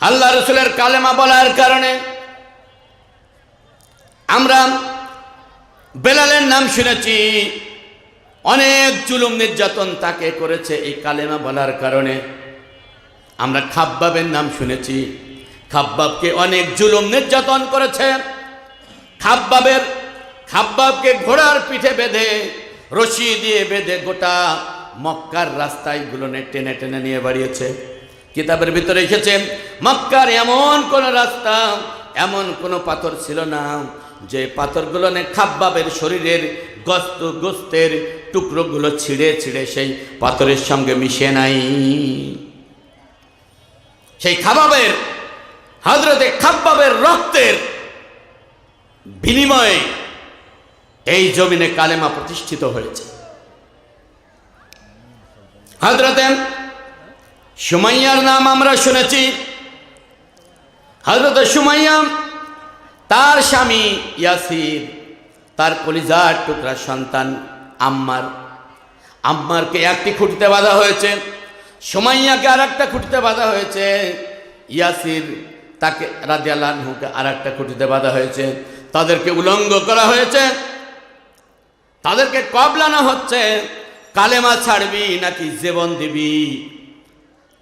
আল্লাহ রসুলের কালেমা বলার কারণে আমরা বেলালের নাম শুনেছি। অনেক জুলুম নির্যাতন তাকে করেছে এই কালেমা বলার কারণে। আমরা খাব্বাবের নাম শুনেছি। খাব্বাবকে অনেক জুলুম নির্যাতন করেছে। খাব্বাবের, খাব্বাবকে ঘোড়ার পিঠে বেঁধে, রশি দিয়ে বেঁধে গোটা মক্কার রাস্তায় গুলোনে টেনে টেনে নিয়ে বাড়িয়েছে। কিতাবের ভিতরে লিখেছে মক্কার এমন কোন রাস্তা, এমন কোনো পাথর ছিল না, যে পাথরগুলো খাব্বাবের শরীরের গস্ত গোস্তের টুকরোগুলো ছিঁড়ে ছিঁড়ে সেই পাথরের সঙ্গে মিশে নাই। সেই খাবাবের হজরতে খাব্বাবের রক্তের বিনিময়ে এই জমিনে কালেমা প্রতিষ্ঠিত হয়েছে। হজরতে সুমাইয়ার নাম আমরা শুনেছি। হজরত সুমাইয়া, তার স্বামী ইয়াসির, তার কলিজার টুকরা সন্তান আম্মার। আম্মারকে একটি খুঁটিতে বাঁধা হয়েছে, সুমাইয়াকে আর একটা খুঁটিতে বাঁধা হয়েছে, ইয়াসির তাকে রাজিয়ালহুকে আর একটা খুঁটিতে বাঁধা হয়েছে। তাদেরকে উলঙ্গ করা হয়েছে, তাদেরকে কবলানো হচ্ছে, কালেমা ছাড়বি নাকি জীবন দিবি?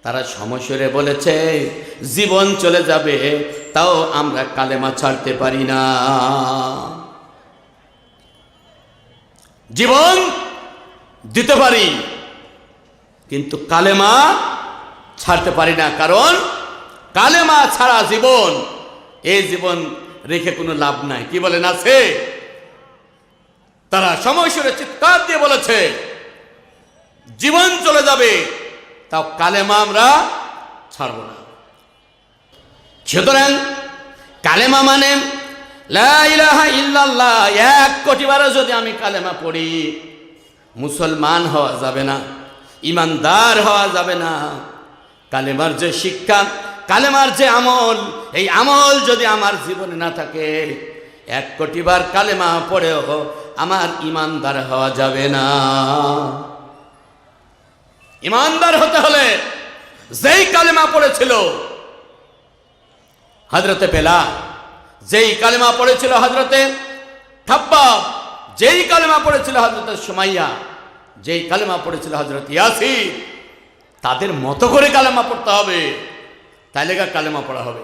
তারা সমস্যরে বলেছে, জীবন চলে যাবে, তাও আমরা কালেমা ছাড়তে পারি না। জীবন দিতে পারি, কিন্তু কালেমা ছাড়তে পারি না, কারণ কালেমা ছাড়া জীবন, এই জীবন রেখে কোনো লাভ নাই। কি বলেন আছে? তারা সময়সরে চিৎকার দিয়ে বলেছে, জীবন চলে যাবে তাও কালেমা আমরা ছাড়ব না। সুতরাং কালেমা মানে ইল্লাল্লাহ, এক কোটিবারও যদি আমি কালেমা পড়ি, মুসলমান হওয়া যাবে না, ইমানদার হওয়া যাবে না। কালেমার যে শিক্ষা, কালেমার যে আমল, এই আমল যদি আমার জীবনে না থাকে, এক কোটিবার কালেমা পড়েও আমার ইমানদার হওয়া যাবে না। ইমানদার হতে হলে যেই কালেমা পড়েছিল হাজরতে পেলা যেই কালেমা পড়েছিল হাজরতে ঠাপ্পা যেই কালেমা পড়েছিল হজরত সুমাইয়া, যেই কালেমা পড়েছিল হজরত ইয়াসি তাদের মতো করে কালেমা পড়তে হবে। তাইলেগা কালেমা পড়া হবে।